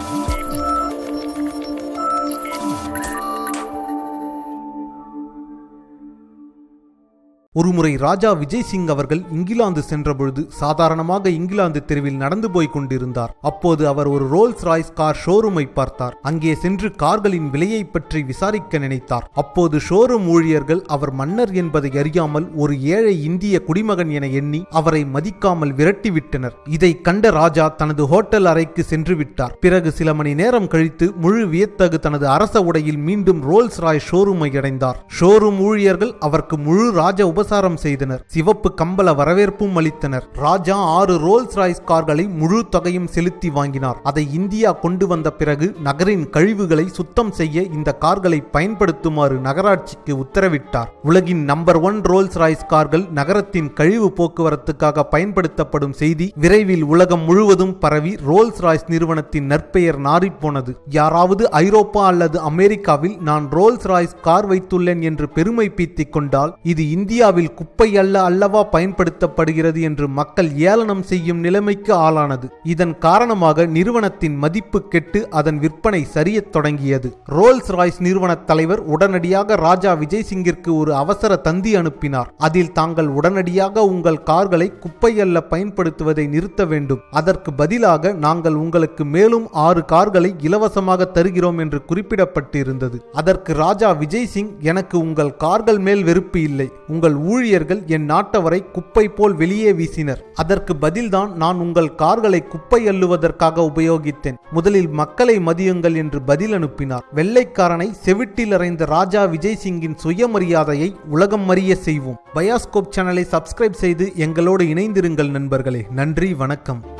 Thank you. ஒருமுறை ராஜா விஜய் சிங் அவர்கள் இங்கிலாந்து சென்றபொழுது சாதாரணமாக இங்கிலாந்து தெருவில் நடந்து போய் கொண்டிருந்தார். அப்போது அவர் ஒரு ரோல்ஸ் ராய்ஸ் கார் ஷோரூமை பார்த்தார். அங்கே சென்று கார்களின் விலையை பற்றி விசாரிக்க நினைத்தார். அப்போது ஷோரூம் ஊழியர்கள் அவர் மன்னர் என்பதை அறியாமல் ஒரு ஏழை இந்திய குடிமகன் என எண்ணி அவரை மதிக்காமல் விரட்டிவிட்டனர் இதை கண்ட ராஜா தனது ஹோட்டல் அறைக்கு சென்று விட்டார். பிறகு சில மணி நேரம் கழித்து முழு வியத்தகு தனது அரச உடையில் மீண்டும் ரோல்ஸ் ராய் ஷோரூமை அடைந்தார். ஷோரூம் ஊழியர்கள் அவருக்கு முழு ராஜ உபசாரம் செய்தனர். சிவப்பு கம்பள வரவேற்பும் அளித்தனர். ராஜா ஆறு ரோல்ஸ் ராய்ஸ் கார்களை முழு தொகையும் செலுத்தி வாங்கினார். அதை இந்தியா கொண்டு வந்த பிறகு நகரின் கழிவுகளை சுத்தம் செய்ய இந்த கார்களை பயன்படுத்துமாறு நகராட்சிக்கு உத்தரவிட்டார். உலகின் நம்பர் ஒன் ரோல்ஸ் ராய்ஸ் கார்கள் நகரத்தின் கழிவு போக்குவரத்துக்காக பயன்படுத்தப்படும் செய்தி விரைவில் உலகம் முழுவதும் பரவி ரோல்ஸ் ராய்ஸ் நிறுவனத்தின் நற்பெயர் நாறிப்போனது யாராவது ஐரோப்பா அல்லது அமெரிக்காவில் நான் ரோல்ஸ் ராய்ஸ் கார் வைத்துள்ளேன் என்று பெருமை பீத்திக் கொண்டால் இது இந்தியா இந்தியாவில் குப்பை அல்ல அல்லவா பயன்படுத்தப்படுகிறது என்று மக்கள் ஏளனம் செய்யும் நிலைமைக்கு ஆளானது. இதன் காரணமாக நிறுவனத்தின் மதிப்பு கெட்டு அதன் விற்பனை சரியத் தொடங்கியது. ரோல்ஸ் ராய்ஸ் நிறுவன தலைவர் உடனடியாக ராஜா விஜய் சிங்கிற்கு ஒரு அவசர தந்தி அனுப்பினார். அதில் தாங்கள் உடனடியாக உங்கள் கார்களை குப்பை அல்ல பயன்படுத்துவதை நிறுத்த வேண்டும். அதற்கு பதிலாக நாங்கள் உங்களுக்கு மேலும் ஆறு கார்களை இலவசமாக தருகிறோம் என்று குறிப்பிடப்பட்டிருந்தது. அதற்கு ராஜா விஜய் சிங் எனக்கு உங்கள் கார்கள் மேல் வெறுப்பு இல்லை. உங்கள் ஊழியர்கள் என் நாட்டவரை குப்பை போல் வெளியே வீசினர். அதற்கு பதில்தான் நான் உங்கள் கார்களை குப்பை அள்ளுவதற்காக உபயோகித்தேன். முதலில் மக்களை மதியுங்கள் என்று பதில் அனுப்பினார். வெள்ளைக்காரனை செவிட்டில் அறைந்த ராஜா விஜய் சிங்கின் சுயமரியாதையை உலகம் அறிய செய்வோம். பயாஸ்கோப் சேனலை சப்ஸ்கிரைப் செய்து எங்களோடு இணைந்திருங்கள் நண்பர்களே. நன்றி வணக்கம்.